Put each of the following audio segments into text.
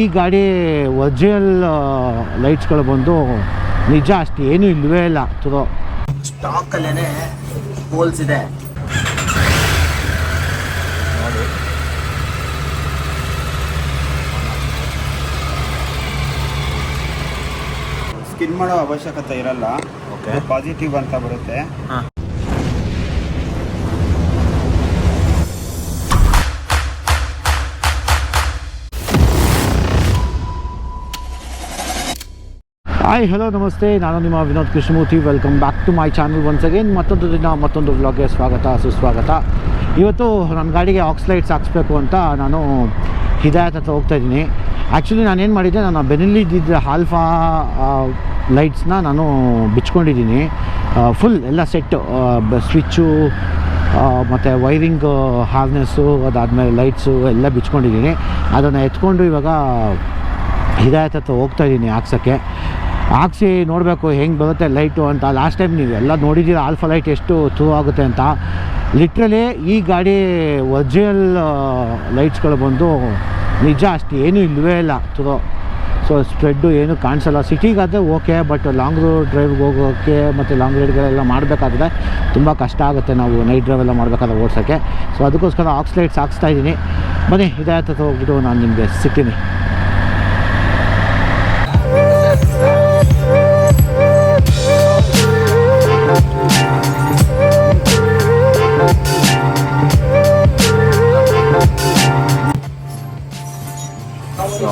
ಈ ಗಾಡಿ ಒರಿಜಿನಲ್ ಲೈಟ್ಸ್ಗಳು ಬಂದು ನಿಜ ಅಷ್ಟು ಏನು ಇಲ್ಲವೇ ಇಲ್ಲ ತುರೋ ಸ್ಟಾಕ್ ಅಲ್ಲೇನೆ ಹೋಲ್ಸ್ ಇದೆ. ನೋಡಿ ಸ್ಕಿನ್ ಮಾಡೋ ಅವಶ್ಯಕತೆ ಇರಲ್ಲ. ಓಕೆ ಪಾಸಿಟಿವ್ ಅಂತ ಬರುತ್ತೆ. ಹಾಯ್ ಹಲೋ ನಮಸ್ತೆ ನಾನು ನಿಮ್ಮ Vinod Krishnamurthy. Welcome back to my channel once again ಮತ್ತೊಂದು ದಿನ, ಮತ್ತೊಂದು ವ್ಲಾಗ್ಗೆ ಸ್ವಾಗತ, ಸುಸ್ವಾಗತ. ಇವತ್ತು ನನ್ನ ಗಾಡಿಗೆ ಆಕ್ಸ್ಲೈಟ್ಸ್ ಹಾಕ್ಸ್ಬೇಕು ಅಂತ ನಾನು ಹಿದಾಯತ್ ಹತ್ರ ಹೋಗ್ತಾ ಇದ್ದೀನಿ. ಆ್ಯಕ್ಚುಲಿ ನಾನೇನು ಮಾಡಿದ್ದೆ ನಾನು ಬೆನಿಲಿದ್ದಿದ್ದ ಆಲ್ಫಾ ಲೈಟ್ಸ್ನ ನಾನು ಬಿಚ್ಕೊಂಡಿದ್ದೀನಿ. ಫುಲ್ ಎಲ್ಲ ಸೆಟ್ ಸ್ವಿಚ್ಚು ಮತ್ತು ವೈರಿಂಗ್ ಹಾರ್ನೆಸ್ಸು ಅದಾದಮೇಲೆ ಲೈಟ್ಸು ಎಲ್ಲ ಬಿಚ್ಕೊಂಡಿದ್ದೀನಿ. ಅದನ್ನು ಎತ್ಕೊಂಡು ಇವಾಗ ಹಿದಾಯತ್ ಹತ್ರ ಹೋಗ್ತಾ ಇದ್ದೀನಿ ಹಾಕ್ಸೋಕ್ಕೆ. ಹಾಕ್ಸಿ ನೋಡಬೇಕು ಹೆಂಗೆ ಬರುತ್ತೆ ಲೈಟು ಅಂತ. ಲಾಸ್ಟ್ ಟೈಮ್ ನೀವು ಎಲ್ಲ ನೋಡಿದ್ದೀರ ಆಲ್ಫಾ ಲೈಟ್ ಎಷ್ಟು ಥ್ರೂ ಆಗುತ್ತೆ ಅಂತ. ಲಿಟ್ರಲಿ ಈ ಗಾಡಿ ಒರಿಜಿನಲ್ ಲೈಟ್ಸ್ಗಳು ಬಂದು ನಿಜ ಅಷ್ಟು ಏನೂ ಇಲ್ಲವೇ ಇಲ್ಲ ಥ್ರೋ ಸೊ ಸ್ಪ್ರೆಡ್ಡು ಏನು ಕಾಣಿಸಲ್ಲ. ಸಿಟಿಗಾದರೆ ಓಕೆ ಬಟ್ ಲಾಂಗ್ ರೂಟ್ ಡ್ರೈವ್ಗೆ ಹೋಗೋಕ್ಕೆ ಮತ್ತು ಲಾಂಗ್ ರೈಡ್ಗಳೆಲ್ಲ ಮಾಡಬೇಕಾದ್ರೆ ತುಂಬ ಕಷ್ಟ ಆಗುತ್ತೆ ನಾವು ನೈಟ್ ಡ್ರೈವ್ ಎಲ್ಲ ಮಾಡಬೇಕಾದ್ರೆ ಓಡಿಸೋಕ್ಕೆ ಸೊ ಅದಕ್ಕೋಸ್ಕರ ಆಕ್ಸ್ ಲೈಟ್ಸ್ ಹಾಕ್ಸ್ತಾ ಇದ್ದೀನಿ. ಬನ್ನಿ, ಇದೇ ಹತ್ರ ಹೋಗ್ಬಿಟ್ಟು ನಾನು ನಿಮಗೆ ಸಿಗ್ತೀನಿ.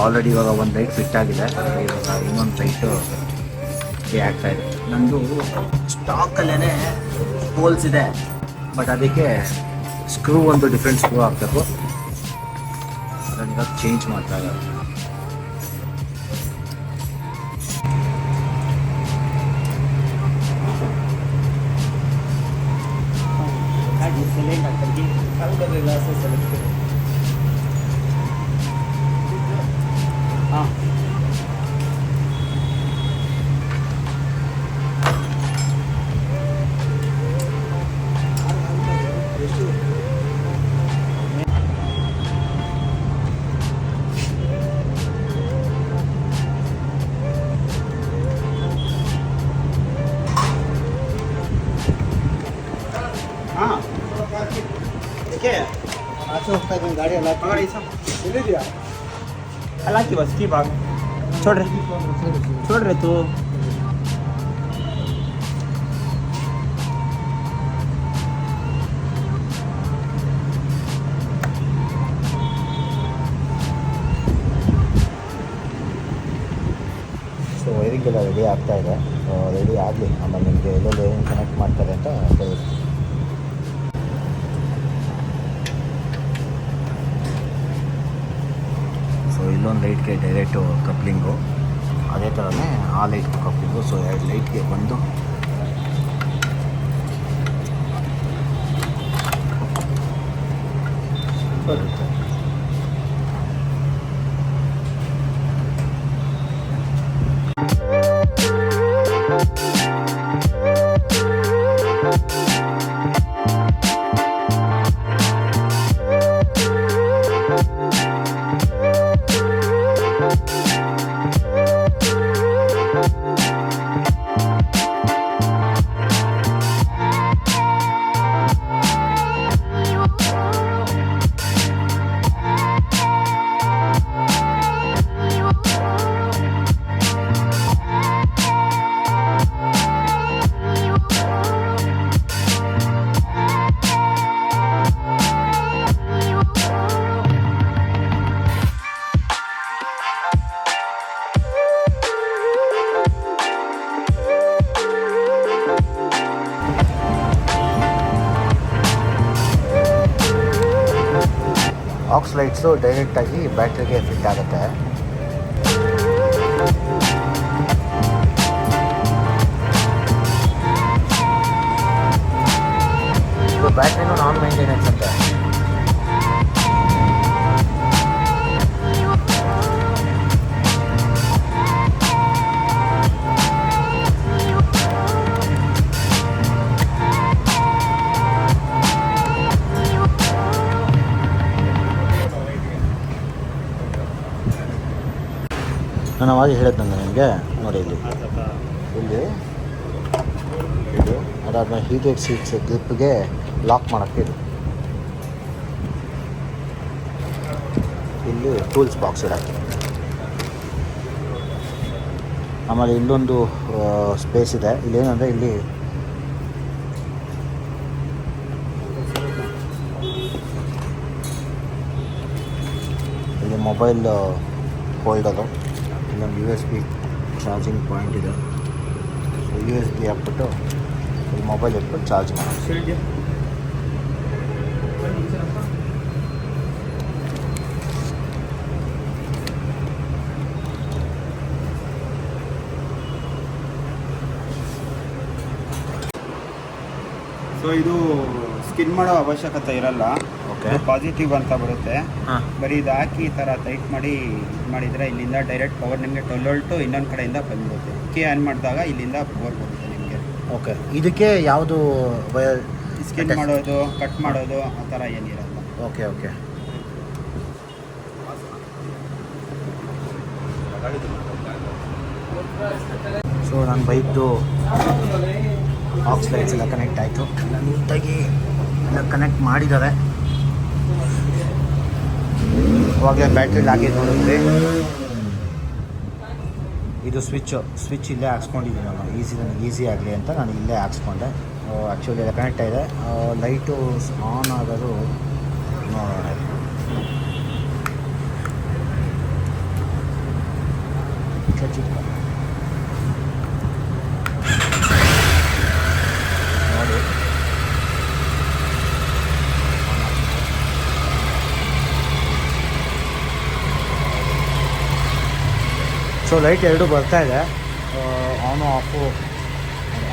ಆಲ್ರೆಡಿ ಇವಾಗ ಒಂದು ಲೈಟ್ ಫಿಟ್ ಆಗಿದೆ. ಇವಾಗ ಇನ್ನೊಂದು ಲೈಟು ಆಗ್ತಾ ಇದೆ. ನಂದು ಸ್ಟಾಕಲ್ಲೇ ಹೋಲ್ಸ್ ಇದೆ. ಬಟ್ ಅದಕ್ಕೆ ಸ್ಕ್ರೂ ಒಂದು ಡಿಫ್ರೆಂಟ್ ಸ್ಕ್ರೂ ಹಾಕಬೇಕು. ಅದನ್ನ ಇವಾಗ ಚೇಂಜ್ ಮಾಡ್ತಾ ಇದ್ದಾರೆ ಹಾಂ ಆಚೆ ಹೋಗ್ತಾ ಇದ್ದೀನಿ ಗಾಡಿ ಎಲ್ಲ ಗಾಡಿ ಎಲ್ಲಿದೆಯಾ ಅಲ್ಲ ಹಾಕಿ ಬಸ್ ಕೀ ಬಾಗ್ ಚೋಡ್ರಿ ಚೋಡ್ರಿ ತೂ ಸೊ ವೈರಿಂಗ್ ಎಲ್ಲ ರೆಡಿ ಆಗ್ತಾ ಇದೆ. ರೆಡಿ ಆಗಲಿ ಆಮೇಲೆ ನಿಮಗೆ ಎಲ್ಲೆಲ್ಲಿ ಏನು ಕನೆಕ್ಟ್ ಮಾಡ್ತಾರೆ ಅಂತ ತಿಳಿಸ್ತೀನಿ ಸೊ ಇಲ್ಲೊಂದು ಲೈಟ್ಗೆ ಡೈರೆಕ್ಟು ಕಪ್ಲಿಂಗು ಅದೇ ಥರನೇ ಆ ಲೈಟ್ ಕಪ್ಲಿಂಗು ಸೊ ಎರಡು ಲೈಟ್ಗೆ ಬಂದು ಆಕ್ಸ್ ಲೈಟ್ಸು ಡೈರೆಕ್ಟಾಗಿ ಬ್ಯಾಟ್ರಿಗೆ ಫಿಟ್ ಆಗುತ್ತೆ. ಇದು ಬ್ಯಾಟ್ರಿನೂ ನಾನ್ ಮೇಂಟೆನೆನ್ಸ್ ಅಂತೆ. ನಾನು ಅವಾಗ ಹೇಳಿದ್ನಂಗೆ ನಿಮಗೆ? ನೋಡಿ ಇಲ್ಲಿ. ಇಲ್ಲಿ. ಇದು. ಅದಾದ್ಮೇಲೆ ಹೀಟೆಡ್ ಸೀಟ್ಸ್ ಗ್ರಿಪ್ಗೆ ಲಾಕ್ ಮಾಡೋಕ್ಕೆ ಇದು. ಇಲ್ಲಿ ಟೂಲ್ಸ್ ಬಾಕ್ಸ್ ಇಡೋಕ್ಕೆ ಆಮೇಲೆ ಇಲ್ಲೊಂದು ಸ್ಪೇಸ್ ಇದೆ. ಇಲ್ಲೇನಂದರೆ ಇಲ್ಲಿ ಇಲ್ಲಿ ಮೊಬೈಲ್ ಹೋಲ್ಡರು ಇಲ್ಲೊಂದು U S B charging point ಇದೆ. ಯು ಎಸ್ ಬಿ ಹಾಕ್ಬಿಟ್ಟು ಮೊಬೈಲ್ ಇಟ್ಬಿಟ್ಟು ಚಾರ್ಜ್ ಮಾಡಿ ಸೊ ಇದು ಸ್ಕಿನ್ ಮಾಡೋ ಅವಶ್ಯಕತೆ ಇರಲ್ಲ. ಓಕೆ ಪಾಸಿಟಿವ್ ಅಂತ ಬರುತ್ತೆ. ಹಾಂ. ಬರೀ ಇದು ಹಾಕಿ ಈ ಥರ ಟೈಟ್ ಮಾಡಿ ಇದು ಮಾಡಿದರೆ ಇಲ್ಲಿಂದ ಡೈರೆಕ್ಟ್ ಪವರ್ ನಿಮಗೆ ಟೊಲ್ಲೊಲ್ಟು ಇನ್ನೊಂದು ಕಡೆಯಿಂದ ಬಂದ್ಬಿಡುತ್ತೆ. ಕೀ ಆನ್ ಮಾಡಿದಾಗ ಇಲ್ಲಿಂದ ಪವರ್ ಬರುತ್ತೆ ನಿಮಗೆ. ಓಕೆ ಇದಕ್ಕೆ ಯಾವುದು ಸ್ಕಿನ್ ಮಾಡೋದು ಕಟ್ ಮಾಡೋದು ಆ ಥರ ಏನಿರಲ್ಲ. ಓಕೆ ಓಕೆ ಸೊ ನನ್ನ ಬೈಕ್ದು ಆಕ್ಸ್ ಲೈಟ್ಸ್ ಎಲ್ಲ ಕನೆಕ್ಟ್ ಆಯಿತು. ಎಲ್ಲ ನೀಟಾಗಿ ಎಲ್ಲ ಕನೆಕ್ಟ್ ಮಾಡಿದ್ದಾರೆ ಅವಾಗಲೇ ಬ್ಯಾಟ್ರಿ ಹಾಕಿ ನೋಡಿದ್ವಿ ಇದು ಸ್ವಿಚ್ ಸ್ವಿಚ್ ಇಲ್ಲೇ ಹಾಕ್ಸ್ಕೊಂಡಿದ್ದೀನಿ ನಾನು. ಈಸಿ ನನಗೆ ಈಸಿ ಆಗಲಿ ಅಂತ ನಾನು ಇಲ್ಲೇ ಹಾಕ್ಸ್ಕೊಂಡೆ. ಆ್ಯಕ್ಚುಲಿ ಎಲ್ಲ ಕನೆಕ್ಟ್ ಆಗಿದೆ. ಲೈಟು ಆನ್ ಆಗೋದು ನೋಡೋಣ. ನೋಡಿ ಸೊ ಲೈಟ್ ಎರಡು ಬರ್ತಾ ಇದೆ. On off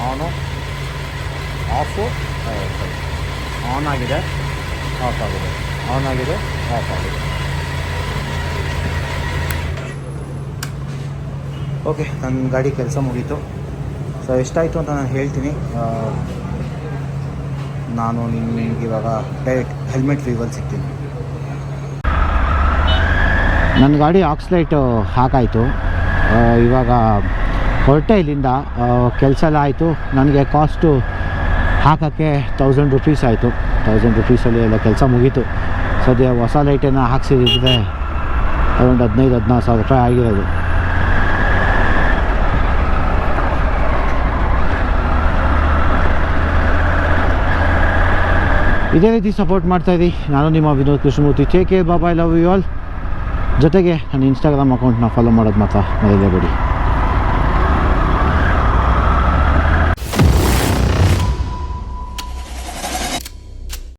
on off on ಆಗಿದೆ. ಆಫ್ ಆಗಿದೆ. ಆನ್ ಆಗಿದೆ. ಆಫ್ ಆಗಿದೆ. ಓಕೆ ನನ್ನ ಗಾಡಿ ಕೆಲಸ ಮುಗೀತು. ಸೊ ಎಷ್ಟಾಯಿತು ಅಂತ ನಾನು ಹೇಳ್ತೀನಿ. ನಾನು ನಿಮಗೆ ಇವಾಗ ಡೈರೆಕ್ಟ್ ಹೆಲ್ಮೆಟ್ ಫ್ರೀವಲ್ಲಿ ಸಿಗ್ತೀನಿ. ನನ್ನ ಗಾಡಿ ಆಕ್ಸ್ಲೈಟು ಹಾಕಾಯಿತು. ಇವಾಗ ಹೊರಟೆ ಇಲ್ಲಿಂದ ಕೆಲಸ ಎಲ್ಲ ಆಯಿತು ನನಗೆ ಕಾಸ್ಟು ಹಾಕೋಕ್ಕೆ ತೌಸಂಡ್ ರುಪೀಸ್ ಆಯಿತು. ತೌಸಂಡ್ ರುಪೀಸಲ್ಲಿ ಎಲ್ಲ ಕೆಲಸ ಮುಗೀತು. ಸದ್ಯ ಹೊಸ ಲೈಟನ್ನು ಹಾಕ್ಸಿದ್ರೆ ಅರೌಂಡ್ ಹದಿನೈದು, ಹದಿನಾರು ಸಾವಿರ ರೂಪಾಯಿ ಆಗಿರೋದು. ಇದೇ ರೀತಿ ಸಪೋರ್ಟ್ ಮಾಡ್ತಾ ಇದ್ದೀವಿ ನಾನು ನಿಮ್ಮ ವಿನೋದ್ ಕೃಷ್ಣಮೂರ್ತಿ. ಕೇರ್ ಬಾಬಾ ಐ ಲವ್ ಯು ಆಲ್ ಜೊತೆಗೆ ನನ್ನ ಇನ್ಸ್ಟಾಗ್ರಾಮ್ ಅಕೌಂಟ್ನ ಫಾಲೋ ಮಾಡೋದು ಮಾತ್ರ ಮರೆಯಲೇಬೇಡಿ